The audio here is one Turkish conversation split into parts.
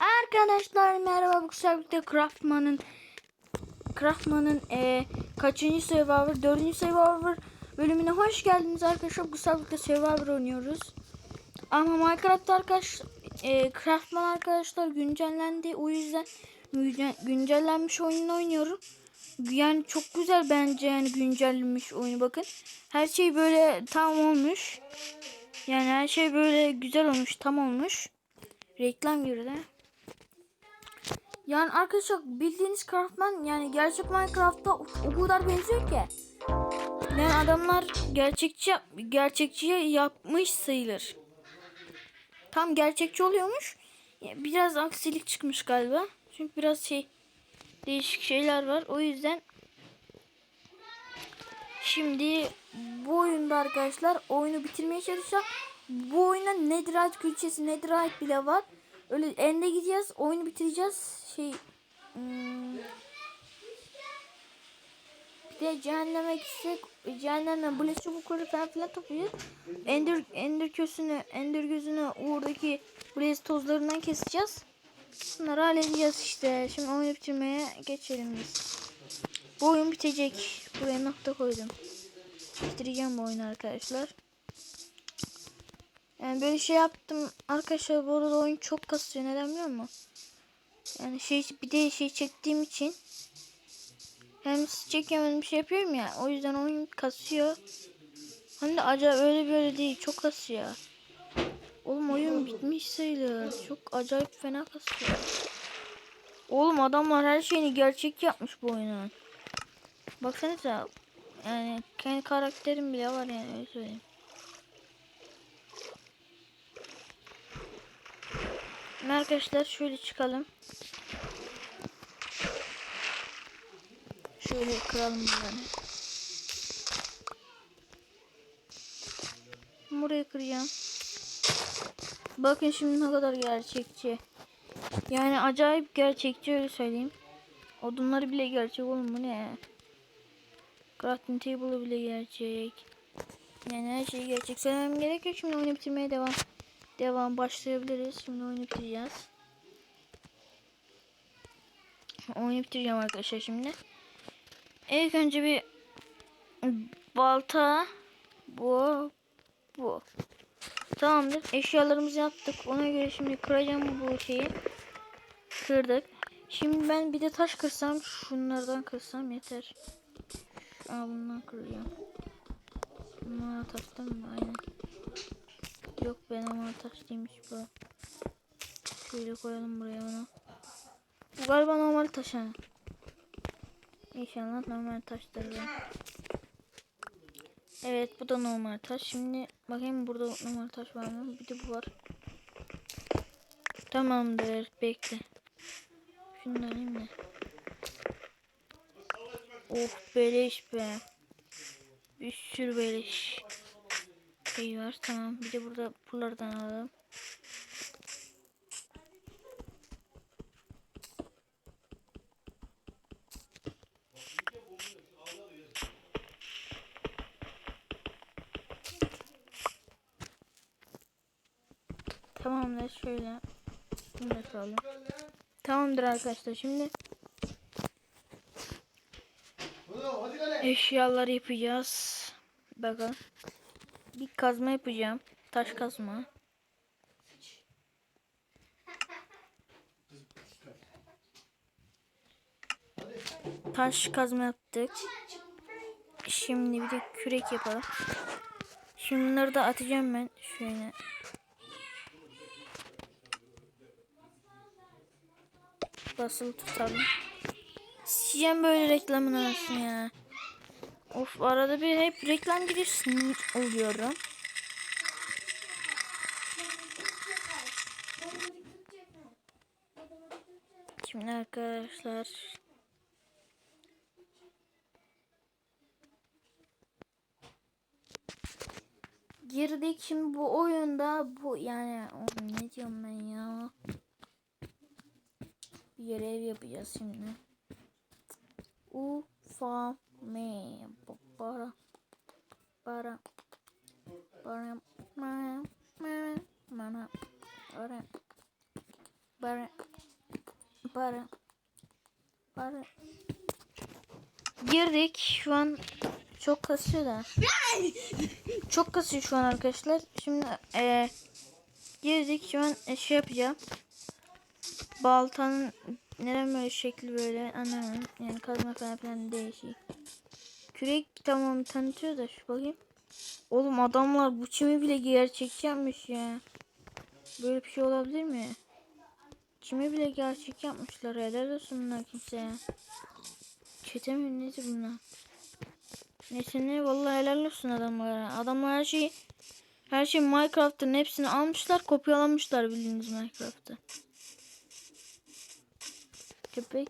Arkadaşlar merhaba bu servisde Craftman'ın Craftman'ın e, kaçıncı Survivor? Dördüncü Survivor bölümüne hoş geldiniz arkadaşlar. Bu servisde Survivor oynuyoruz. Ama Minecraft arkadaş e, Craftman arkadaşlar güncellendi. O yüzden günce- güncellenmiş oyununu oynuyorum. Yani çok güzel bence yani güncellenmiş oyunu bakın. Her şey böyle tam olmuş. Yani her şey böyle güzel olmuş, tam olmuş. Reklam girdi. Yani arkadaşlar bildiğiniz Craftman yani gerçek Minecraft'ta o kadar benziyor ki. Yani adamlar gerçekçi gerçekçiye yapmış sayılır. Tam gerçekçi oluyormuş. Biraz aksilik çıkmış galiba. Çünkü biraz şey değişik şeyler var. O yüzden şimdi bu oyunda arkadaşlar oyunu bitirmeye çalışacağım. Bu oyunda Netherite külçesi, Netherite bile var. Öyle ende gideceğiz, oyunu bitireceğiz. Şey hmm, bir de cehenneme gitsek cehennemden blaze çubukları falan filan toplayacağız. Ender, ender közünü, ender gözünü oradaki blaze tozlarından keseceğiz. Bunları halledeceğiz işte. Şimdi oyunu bitirmeye geçelim biz. Bu oyun bitecek. Buraya nokta koydum. Bitireceğim bu oyunu arkadaşlar. Yani böyle şey yaptım. Arkadaşlar bu arada oyun çok kasıyor. Neden biliyor musun? Yani şey bir de şey çektiğim için hem çekemedim şey yapıyorum ya. O yüzden oyun kasıyor. Hem de acayip öyle böyle değil. Çok kasıyor. Oğlum oyun bitmiş sayılır. Çok acayip fena kasıyor. Oğlum adamlar her şeyini gerçek yapmış bu oyunun. Baksanıza. Yani kendi karakterim bile var yani öyle söyleyeyim. Şimdi Arkadaşlar şöyle çıkalım. Şöyle kıralım bunları. Burayı kıracağım. Bakın şimdi ne kadar gerçekçi. Yani acayip gerçekçi öyle söyleyeyim. Odunları bile gerçek oğlum bu ne? Crafting table'ı bile gerçek. Yani her şey gerçek. Söylemem gerek yok. Şimdi oyunu bitirmeye devam. Devam başlayabiliriz. Şimdi oyunu bitireceğiz. Oyunu bitireceğim arkadaşlar şimdi. İlk önce bir balta bu bu. Tamamdır. Eşyalarımızı yaptık. Ona göre şimdi kıracağım bu şeyi. Kırdık. Şimdi ben bir de taş kırsam şunlardan kırsam yeter. Aa bundan kıracağım. Bunlara taştan mı? Aynen. Ama taş değilmiş bu. Şöyle koyalım buraya bunu. Bu galiba normal taş ha. İnşallah normal taştır. bu. Evet bu da normal taş. Şimdi bakayım burada normal taş var mı? Bir de bu var. Tamamdır. Bekle. Şunu alayım da. Of beleş be. Bir sürü beleş. Şey var tamam. Bir de burada buralardan alalım. Tamamdır şöyle. Bunu da koyalım. Tamamdır arkadaşlar şimdi eşyalar yapacağız. Bakın. Bir kazma yapacağım. Taş kazma. Taş kazma yaptık. Şimdi bir de kürek yapalım. Şunları da atacağım ben şöyle. Basılı tutalım. Siyeceğim böyle reklamın arasını ya. Of arada bir hep reklam sinir oluyorum. Şimdi arkadaşlar. Girdik. Şimdi bu oyunda bu yani ne diyorum ben ya? Bir yere ev yapacağız şimdi. Ufa me para para para para para para para para. Para. Girdik. Şu an çok kasıyor da. Çok kasıyor şu an arkadaşlar. Şimdi eee girdik. Şu an e, şey yapacağım. Baltanın neden böyle şekli böyle anlamadım. Yani kazma falan filan değişik. Kürek tamam tanıtıyor da şu bakayım. Oğlum adamlar bu çimi bile gerçekçi yapmış ya. Böyle bir şey olabilir mi? Çimi bile gerçek yapmışlar. Helal olsun bunlar kimseye. Çete mi nedir bunlar? Neyse ne vallahi helal olsun adamlara. Adamlar her şeyi her şey Minecraft'ın hepsini almışlar kopyalamışlar bildiğiniz Minecraft'ı. Köpek.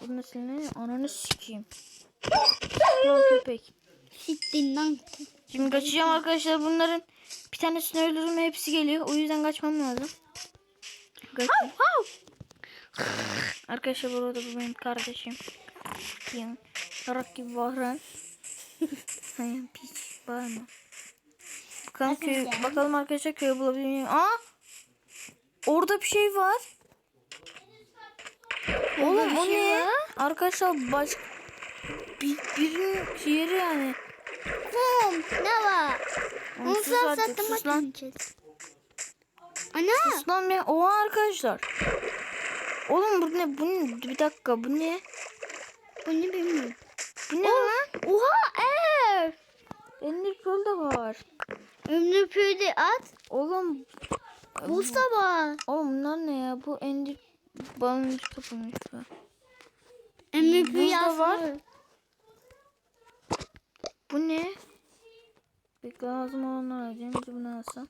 Bu nasıl ne? Ananı sikeyim. Lan köpek. Sittin lan. Şimdi kaçacağım arkadaşlar bunların bir tanesini öldürdüm hepsi geliyor. O yüzden kaçmam lazım. Kaçayım. arkadaşlar burada bu benim kardeşim. Yani yarak gibi bağıran. Hayır piç bağırma. Bakalım köy, bakalım arkadaşlar köy bulabilir miyim? Aa! Orada bir şey var. Oğlum o ne? Arkadaşlar baş bir, birinin yeri yani. Kum ne var? Onu sus artık, sattım sus lan. Ana. Sus lan. Oha arkadaşlar. Oğlum bu ne? Bu ne? Bir dakika bu ne? Bu ne bilmiyorum. Bu ne lan? Oha ev. Ender Pearl de var. Ömrü püydü at. Oğlum. Da var. Oğlum bunlar ne ya? Bu Ender baloncu kapılmış bu. Püydü da var. Bu ne? Bekle lazım olanlar alacağım. Bir bunu alsam.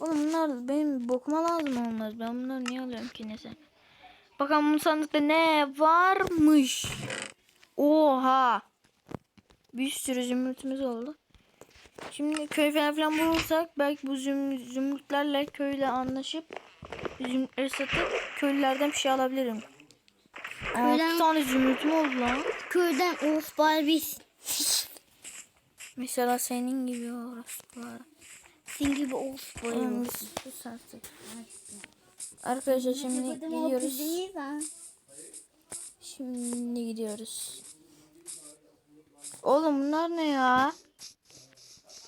Oğlum bunlar benim bokuma lazım olmaz. Ben bunları niye alıyorum ki neyse. Bakalım bu sandıkta ne varmış. Oha. Bir sürü zümrütümüz oldu. Şimdi köy falan filan bulursak belki bu züm, zümrütlerle köyle anlaşıp zümrütleri satıp köylülerden bir şey alabilirim. Köyden- 6 tane zümrütüm oldu lan. Köyden Oğuz Barbie. Mesela senin gibi orası var. Senin gibi Barbie. sus artık. Arkadaşlar şimdi gidiyoruz. Şimdi gidiyoruz. Oğlum bunlar ne ya?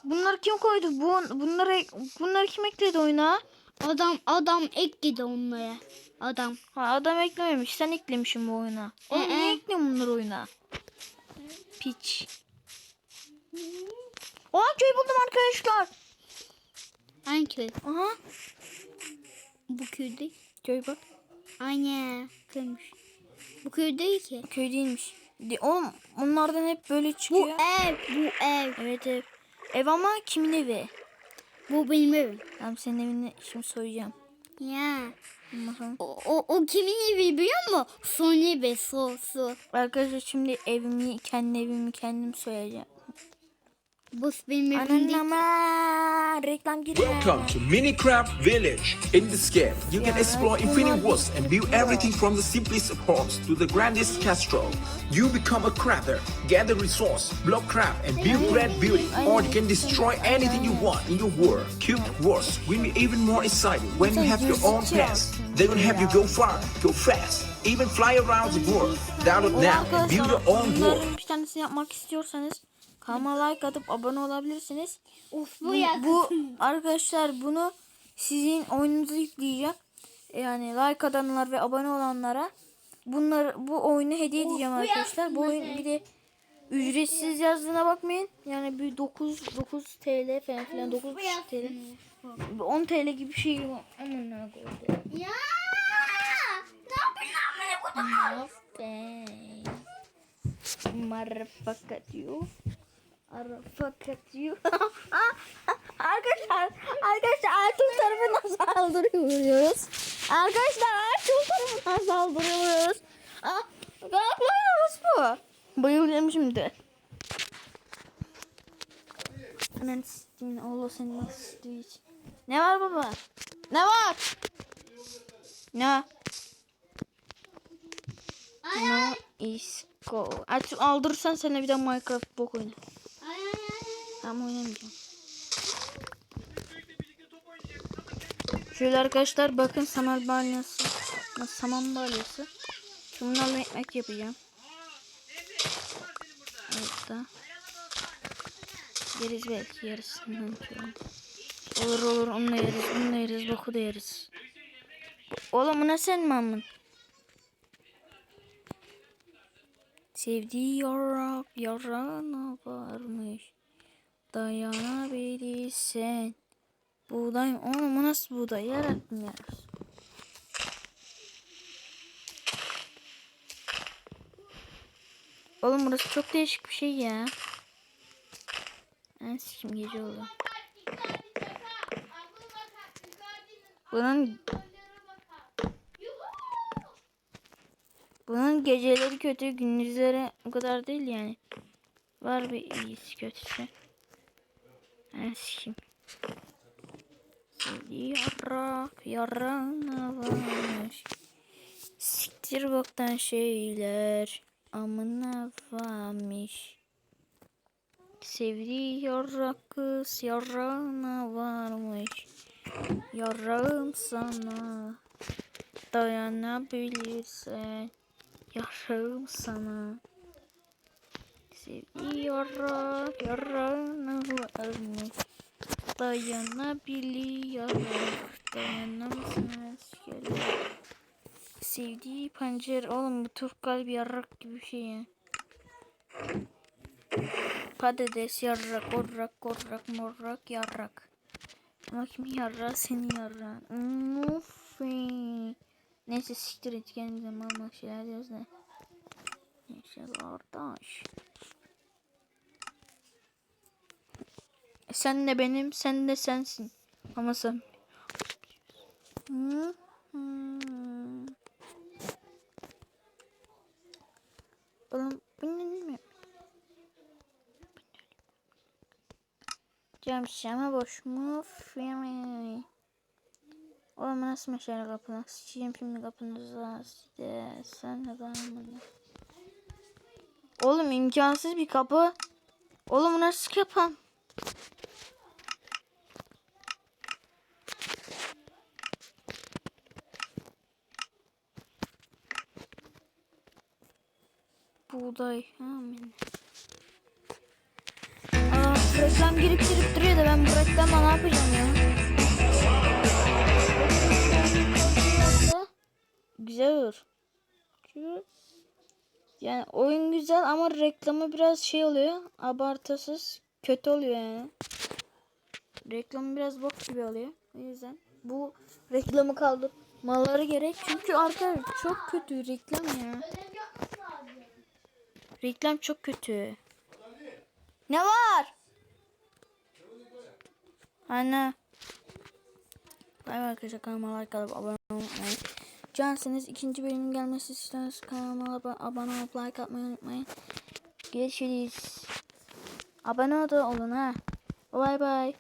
Bunlar kim koydu? Bu bunları bunları kim ekledi oyuna? Adam adam ekledi onlara. Adam. Ha adam eklememiş. Sen eklemişsin bu oyuna. Oğlum Ee? niye ekliyorsun bunları oyuna? Piç. Oha köy buldum arkadaşlar. Hangi köy? Aha. Bu köy değil. Köy bak. Aynen. Köymüş. Bu köy değil ki. Köy değilmiş. De, oğlum bunlardan hep böyle Bu çıkıyor. ev. Bu ev. Evet ev. Ev ama kimin evi? Bu benim evim. Tamam senin evini şimdi soyacağım. Ya. O, o, o kimin evi biliyor musun? Son evi. Su su. Arkadaşlar şimdi evimi, kendi evimi kendim soyacağım. Bu benim evim değil. Ananama reklam girme. Welcome to Minecraft Village. In this game, you can explore infinite worlds and build everything from the simplest homes to the grandest castle. You become a crafter, gather resource, block craft, and build great beauty. Or you can destroy anything you want in your world. Cube worlds will be even more exciting when you have your own pets. They will have you go far, go fast, even fly around the world. Download O now and build your own world. bir tanesini yapmak istiyorsanız kanalıma like atıp abone olabilirsiniz. Of Bu, bu arkadaşlar bunu sizin oyununuza yükleyeceğim. Yani like atanlar ve abone olanlara bunlar bu oyunu hediye edeceğim arkadaşlar. Bu oyun bir de ücretsiz yazdığına bakmayın. Yani bir 9 9 TL falan filan 9 TL. 10 TL gibi bir şey. Aman ne koydu. Ya. Ne yapıyorsun amına kodum? Motherfucker you. Motherfucker you. arkadaşlar, arkadaşlar Ertuğrul tarafından saldırıyoruz. Arkadaşlar Ertuğrul tarafından saldırıyoruz. Ah, kalkmıyoruz bu. Bayılacağım şimdi. Anan sistemin Allah seni nasıl hiç. Ne var baba? Ne var? Ne? No is go. Artık aldırırsan sana bir de Minecraft bok oyna. Tamam oynamayacağım. Şöyle arkadaşlar bakın Samer Balyası. Saman balyası. Bunlarla ekmek yapacağım. Da. Yeriz belki yarısından. Olur olur onu da yeriz, bunu da yeriz, boku da yeriz. Oğlum bu ne sen mamın? Sevdiği yarak yarana varmış. Dayanabilirsen. Buğday oğlum bu nasıl buğday yarattın ya. Oğlum burası çok değişik bir şey ya. Ben sikim gece oldu. Bunun bunun geceleri kötü, gündüzleri o kadar değil yani. Var bir iyisi kötüsü. Ben sikim. Yarak yarana varmış. Siktir boktan şeyler. Amına varmış. Sevdiği yarrak kız yarağına varmış. Yarağım sana dayanabilirsen yarağım sana. Sevdiği yarrak yarağına varmış. Dayanabiliyor. Dayanamazsın askeri. Sevdiği pancar. Oğlum bu Türk kalbi yarrak gibi bir şey ya. Patates yarrak, orrak, korrak, morrak, yarrak. Ama kim yarrak seni yarrak. Nufi. Neyse siktir et kendimize mal şeyler diyoruz da. Neyse kardeş. Sen de benim, sen de sensin. Ama sen... Oğlum bu ne mi? Cam şişeme boş mu? Fiyami. Oğlum nasıl meşale kapına? Sıçayım şimdi kapınıza. Size. Sen de kalmadın. Oğlum imkansız bir kapı. Oğlum nasıl kapan? Buğday. Amin. Aa, reklam girip girip duruyor da ben bu reklamla ne yapacağım ya? Güzel olur. Çünkü Yani oyun güzel ama reklamı biraz şey oluyor. Abartısız. Kötü oluyor yani. Reklamı biraz bok gibi oluyor. O yüzden bu reklamı kaldırmaları gerek. Çünkü arkadaşlar çok kötü reklam ya. Reklam çok kötü. Ne var? Anne. Bay bay arkadaşlar kanalıma like alıp abone olmayı. Cansınız ikinci bölümün gelmesi istiyorsanız kanalıma ab- abone olup like atmayı unutmayın. Görüşürüz. Abone da olun ha. Bay bay.